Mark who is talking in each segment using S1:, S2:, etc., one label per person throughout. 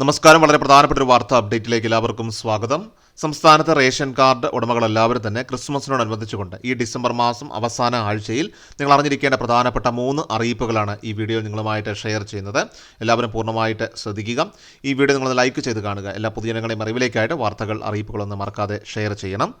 S1: നമസ്കാരം. വളരെ പ്രധാനപ്പെട്ട ഒരു വാർത്താ അപ്ഡേറ്റിലേക്ക് എല്ലാവർക്കും സ്വാഗതം. സംസ്ഥാനത്തെ റേഷൻ കാർഡ് ഉടമകളെല്ലാവരും തന്നെ ക്രിസ്മസിനോടനുബന്ധിച്ചുകൊണ്ട് ഈ ഡിസംബർ മാസം അവസാന ആഴ്ചയിൽ നിങ്ങൾ അറിഞ്ഞിരിക്കേണ്ട പ്രധാനപ്പെട്ട മൂന്ന് അറിയിപ്പുകളാണ് ഈ വീഡിയോ നിങ്ങളുമായിട്ട് ഷെയർ ചെയ്യുന്നത്. എല്ലാവരും പൂർണമായിട്ട് ശ്രദ്ധിക്കുക. ഈ വീഡിയോ നിങ്ങൾ ലൈക്ക് ചെയ്ത് കാണുക. എല്ലാ പൊതുജനങ്ങളെയും അറിവിലേക്കായിട്ട് വാർത്തകൾ അറിയിപ്പുകളൊന്നും മറക്കാതെ ഷെയർ ചെയ്യണം.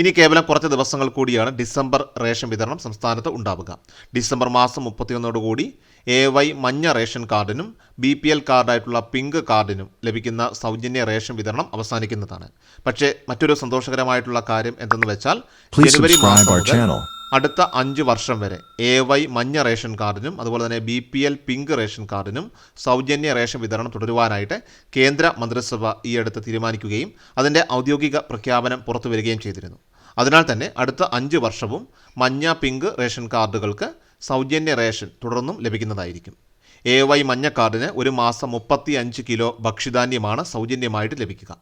S1: ഇനി കേവലം കുറച്ച് ദിവസങ്ങൾ കൂടിയാണ് ഡിസംബർ റേഷൻ വിതരണം സംസ്ഥാനത്ത് ഉണ്ടാവുക. ഡിസംബർ മാസം മുപ്പത്തിയൊന്നോടുകൂടി എ വൈ മഞ്ഞ റേഷൻ കാർഡിനും ബി പി എൽ കാർഡായിട്ടുള്ള പിങ്ക് കാർഡിനും ലഭിക്കുന്ന സൗജന്യ റേഷൻ വിതരണം അവസാനിക്കുന്നതാണ്. പക്ഷേ മറ്റൊരു സന്തോഷകരമായിട്ടുള്ള കാര്യം എന്തെന്ന് വെച്ചാൽ ജനുവരി മാസം മുതൽ അടുത്ത അഞ്ച് വർഷം വരെ എ വൈ മഞ്ഞ റേഷൻ കാർഡിനും അതുപോലെ തന്നെ B P L pink ration കാർഡിനും സൗജന്യ റേഷൻ വിതരണം തുടരുവാനായിട്ട് കേന്ദ്ര മന്ത്രിസഭ ഈ അടുത്ത് തീരുമാനിക്കുകയും അതിന്റെ ഔദ്യോഗിക പ്രഖ്യാപനം പുറത്തു വരികയും ചെയ്തിരുന്നു. അതിനാൽ തന്നെ അടുത്ത അഞ്ച് വർഷവും മഞ്ഞ പിങ്ക് റേഷൻ കാർഡുകൾക്ക് സൗജന്യ റേഷൻ തുടർന്നും ലഭിക്കുന്നതായിരിക്കും. എ വൈ മഞ്ഞ കാർഡിന് ഒരു മാസം മുപ്പത്തി അഞ്ച് കിലോ ഭക്ഷ്യധാന്യമാണ് സൗജന്യമായിട്ട് ലഭിക്കുക.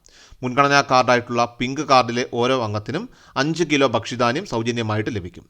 S1: മുൻഗണനാ കാർഡായിട്ടുള്ള പിങ്ക് കാർഡിലെ ഓരോ അംഗത്തിനും അഞ്ച് കിലോ ഭക്ഷ്യധാന്യം സൗജന്യമായിട്ട് ലഭിക്കും.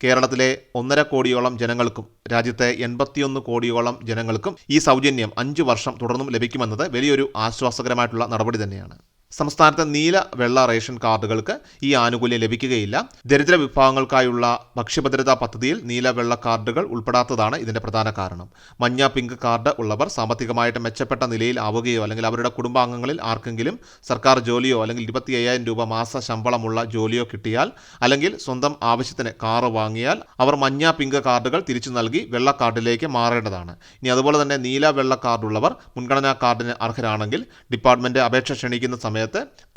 S1: കേരളത്തിലെ ഒന്നര കോടിയോളം ജനങ്ങൾക്കും രാജ്യത്തെ എൺപത്തിയൊന്ന് കോടിയോളം ജനങ്ങൾക്കും ഈ സൗജന്യം അഞ്ച് വർഷം തുടർന്നും ലഭിക്കുമെന്നത് വലിയൊരു ആശ്വാസകരമായിട്ടുള്ള നടപടി തന്നെയാണ്. സംസ്ഥാനത്തെ നീല വെള്ള റേഷൻ കാർഡുകൾക്ക് ഈ ആനുകൂല്യം ലഭിക്കുകയില്ല. ദരിദ്ര വിഭാഗങ്ങൾക്കായുള്ള ഭക്ഷ്യഭദ്രതാ പദ്ധതിയിൽ നീല വെള്ള കാർഡുകൾ ഉൾപ്പെടാത്തതാണ് ഇതിന്റെ പ്രധാന കാരണം. മഞ്ഞ പിങ്ക് കാർഡ് ഉള്ളവർ സാമ്പത്തികമായിട്ട് മെച്ചപ്പെട്ട നിലയിൽ ആവുകയോ അല്ലെങ്കിൽ അവരുടെ കുടുംബാംഗങ്ങളിൽ ആർക്കെങ്കിലും സർക്കാർ ജോലിയോ അല്ലെങ്കിൽ ഇരുപത്തി അയ്യായിരം രൂപ മാസ ശമ്പളമുള്ള ജോലിയോ കിട്ടിയാൽ അല്ലെങ്കിൽ സ്വന്തം ആവശ്യത്തിന് കാറ് വാങ്ങിയാൽ അവർ മഞ്ഞ പിങ്ക് കാർഡുകൾ തിരിച്ചു നൽകി വെള്ള കാർഡിലേക്ക് മാറേണ്ടതാണ്. ഇനി അതുപോലെ തന്നെ നീല വെള്ള കാർഡുള്ളവർ മുൻഗണനാ കാർഡിന് അർഹരാണെങ്കിൽ ഡിപ്പാർട്ട്മെന്റ് അപേക്ഷ ക്ഷണിക്കുന്ന സമയത്ത്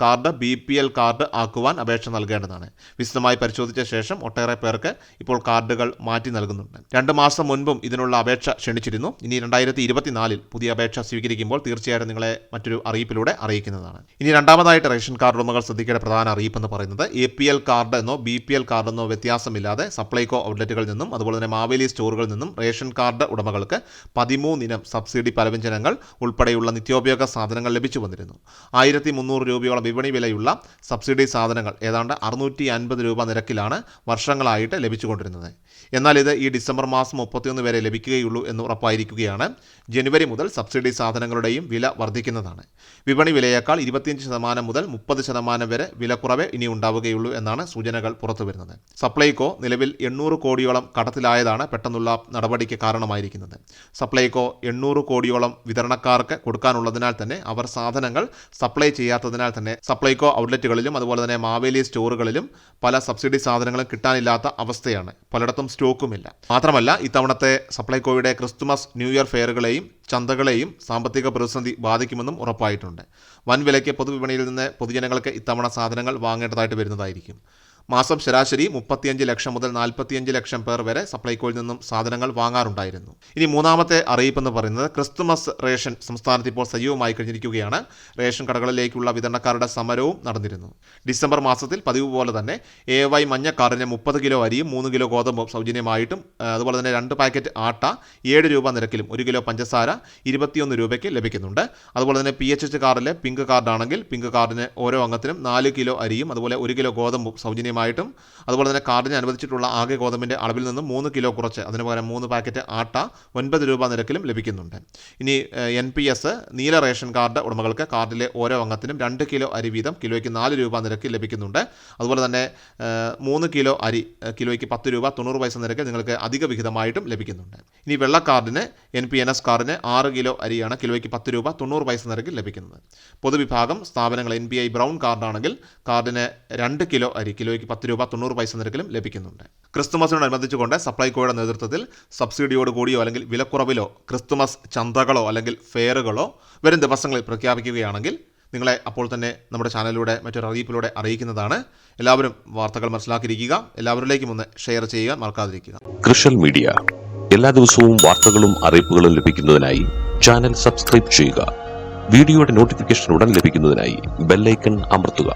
S1: card B P L card ആക്കുവാൻ അപേക്ഷ നൽകേണ്ടതാണ്. വിശദമായി പരിശോധിച്ച ശേഷം ഒട്ടേറെ പേർക്ക് ഇപ്പോൾ കാർഡുകൾ മാറ്റി നൽകുന്നുണ്ട്. രണ്ട് മാസം മുൻപും ഇതിനുള്ള അപേക്ഷ ക്ഷണിച്ചിരുന്നു. ഇനി രണ്ടായിരത്തി ഇരുപത്തിനാലിൽ പുതിയ അപേക്ഷ സ്വീകരിക്കുമ്പോൾ തീർച്ചയായും നിങ്ങളെ മറ്റൊരു അറിയിപ്പിലൂടെ അറിയിക്കുന്നതാണ്. ഇനി രണ്ടാമതായിട്ട് റേഷൻ കാർഡ് ഉടമകൾ ശ്രദ്ധിക്കേണ്ട പ്രധാന അറിയിപ്പ് എന്ന് പറയുന്നത് എ പി എൽ കാർഡ് എന്നോ ബി പി എൽ കാർഡ് എന്നോ വ്യത്യാസമില്ലാതെ സപ്ലൈകോ ഔട്ട്ലെറ്റുകളിൽ നിന്നും അതുപോലെ തന്നെ മാവേലി സ്റ്റോറുകളിൽ നിന്നും റേഷൻ കാർഡ് ഉടമകൾക്ക് പതിമൂന്നിനം സബ്സിഡി പലവ്യഞ്ജനങ്ങൾ ഉൾപ്പെടെയുള്ള നിത്യോപയോഗ സാധനങ്ങൾ ലഭിച്ചു വന്നിരുന്നു. ആയിരത്തി മുന്നൂറ് രൂപയോളം വിപണി വിലയുള്ള സബ്സിഡി സാധനങ്ങൾ ഏതാണ്ട് അറുന്നൂറ്റി അൻപത് രൂപ നിരക്കിലാണ് വർഷങ്ങളായിട്ട് ലഭിച്ചുകൊണ്ടിരുന്നത്. എന്നാൽ ഇത് ഈ ഡിസംബർ മാസം മുപ്പത്തിയൊന്ന് വരെ ലഭിക്കുകയുള്ളൂ എന്ന് ഉറപ്പായിരിക്കുകയാണ്. ജനുവരി മുതൽ സബ്സിഡി സാധനങ്ങളുടെയും വില വർദ്ധിക്കുന്നതാണ്. വിപണി വിലയേക്കാൾ ഇരുപത്തിയഞ്ച് ശതമാനം മുതൽ മുപ്പത് ശതമാനം വരെ വിലക്കുറവ് ഇനി ഉണ്ടാവുകയുള്ളൂ എന്നാണ് സൂചനകൾ പുറത്തു വരുന്നത്. സപ്ലൈകോ നിലവിൽ എണ്ണൂറ് കോടിയോളം കടത്തിലായതാണ് പെട്ടെന്നുള്ള നടപടിക്ക് കാരണമായിരിക്കുന്നത്. സപ്ലൈകോ എണ്ണൂറ് കോടിയോളം വിതരണക്കാർക്ക് കൊടുക്കാനുള്ളതിനാൽ തന്നെ അവർ സാധനങ്ങൾ സപ്ലൈ ചെയ്യാത്തതിനാൽ തന്നെ സപ്ലൈകോ ഔട്ട്ലെറ്റുകളിലും അതുപോലെ തന്നെ മാവേലി സ്റ്റോറുകളിലും പല സബ്സിഡി സാധനങ്ങളും കിട്ടാനില്ലാത്ത അവസ്ഥയാണ്. പലയിടത്തും സ്റ്റോക്കുമില്ല. മാത്രമല്ല ഇത്തവണത്തെ സപ്ലൈകോയുടെ ക്രിസ്തുമസ് ന്യൂ ഇയർ ഫെയറുകളെയും ചന്തകളെയും സാമ്പത്തിക പ്രതിസന്ധി ബാധിക്കുമെന്നും ഉറപ്പായിട്ടുണ്ട്. വൻ വിലയ്ക്ക് പൊതുവിപണിയിൽ നിന്ന് പൊതുജനങ്ങൾക്ക് ഇത്തവണ സാധനങ്ങൾ വാങ്ങേണ്ടതായിട്ട് വരുന്നതായിരിക്കും. മാസം ശരാശരി മുപ്പത്തിയഞ്ച് ലക്ഷം മുതൽ നാൽപ്പത്തിയഞ്ച് ലക്ഷം പേർ വരെ സപ്ലൈകോയിൽ നിന്നും സാധനങ്ങൾ വാങ്ങാറുണ്ടായിരുന്നു. ഇനി മൂന്നാമത്തെ അറിയിപ്പ് എന്ന് പറയുന്നത് ക്രിസ്തുമസ് റേഷൻ സംസ്ഥാനത്ത് ഇപ്പോൾ സജീവമായി കഴിഞ്ഞിരിക്കുകയാണ്. റേഷൻ കടകളിലേക്കുള്ള വിതരണക്കാരുടെ സമരവും നടന്നിരുന്നു. ഡിസംബർ മാസത്തിൽ പതിവ് പോലെ തന്നെ എ വൈ മഞ്ഞ കാറിന് മുപ്പത് കിലോ അരിയും മൂന്ന് കിലോ ഗോതമ്പും സൗജന്യമായിട്ടും അതുപോലെ തന്നെ രണ്ട് പാക്കറ്റ് ആട്ട ഏഴ് രൂപ നിരക്കിലും ഒരു കിലോ പഞ്ചസാര ഇരുപത്തിയൊന്ന് രൂപയ്ക്ക് ലഭിക്കുന്നുണ്ട്. അതുപോലെ തന്നെ പി എച്ച് എച്ച് കാർഡിലെ പിങ്ക് കാർഡാണെങ്കിൽ പിങ്ക് കാർഡിന് ഓരോ അംഗത്തിനും നാല് കിലോ അരിയും അതുപോലെ ഒരു കിലോ ഗോതമ്പും സൗജന്യമായിട്ടും അതുപോലെ തന്നെ കാർഡിന് അനുവദിച്ചിട്ടുള്ള ആകെ ഗോതമ്പിന്റെ അളവിൽ നിന്നും മൂന്ന് കിലോ കുറച്ച് അതിന് പകരം മൂന്ന് പാക്കറ്റ് ആട്ട ഒൻപത് രൂപ നിരക്കിലും ലഭിക്കുന്നുണ്ട്. ഇനി എൻ പി എസ് നീല റേഷൻ കാർഡ് ഉടമകൾക്ക് കാർഡിലെ ഓരോ അംഗത്തിനും രണ്ട് കിലോ അരി വീതം കിലോയ്ക്ക് നാല് രൂപ നിരക്കിൽ ലഭിക്കുന്നുണ്ട്. അതുപോലെ തന്നെ മൂന്ന് കിലോ അരി കിലോയ്ക്ക് പത്ത് രൂപ തൊണ്ണൂറ് പൈസ നിരക്ക് നിങ്ങൾക്ക് അധിക വിഹിതമായിട്ടും ലഭിക്കുന്നുണ്ട്. ഇനി വെള്ള കാർഡിന് എൻ പി എൻ എസ് കാർഡിന് ആറ് കിലോ അരിയാണ് കിലോയ്ക്ക് പത്ത് രൂപ തൊണ്ണൂറ് പൈസ നിരക്കിൽ ലഭിക്കുന്നത്. പൊതുവിഭാഗം സ്ഥാപനങ്ങൾ എൻ ബി ഐ ബ്രൗൺ കാർഡാണെങ്കിൽ കാർഡിന് രണ്ട് കിലോ അരി കിലോയ്ക്ക് പത്ത് രൂപ തൊണ്ണൂറ് പൈസ നിരക്കിലും ലഭിക്കുന്നുണ്ട്. ക്രിസ്തുമസിനോടനുബന്ധിച്ചുകൊണ്ട് സപ്ലൈകോയുടെ നേതൃത്വത്തിൽ സബ്സിഡിയോട് കൂടിയോ അല്ലെങ്കിൽ വിലക്കുറവിലോ ക്രിസ്തുമസ് ചന്തകളോ അല്ലെങ്കിൽ ഫെയറുകളോ വരും ദിവസങ്ങളിൽ പ്രഖ്യാപിക്കുകയാണെങ്കിൽ നിങ്ങളെ അപ്പോൾ തന്നെ നമ്മുടെ ചാനലിലൂടെ മറ്റൊരു അറിയിപ്പിലൂടെ അറിയിക്കുന്നതാണ്. എല്ലാവരും വാർത്തകൾ മനസ്സിലാക്കിയിരിക്കുക. എല്ലാവരിലേക്കും ഒന്ന് ഷെയർ ചെയ്യുക മറക്കാതിരിക്കുക.
S2: കൃഷൽ മീഡിയ എല്ലാ ദിവസവും വാർത്തകളും അറിയിപ്പുകളും ലഭിക്കുന്നതിനായി ചാനൽ സബ്സ്ക്രൈബ് ചെയ്യുക. വീഡിയോയുടെ നോട്ടിഫിക്കേഷൻ ഉടൻ ലഭിക്കുന്നതിനായി ബെല്ലൈക്കൺ അമർത്തുക.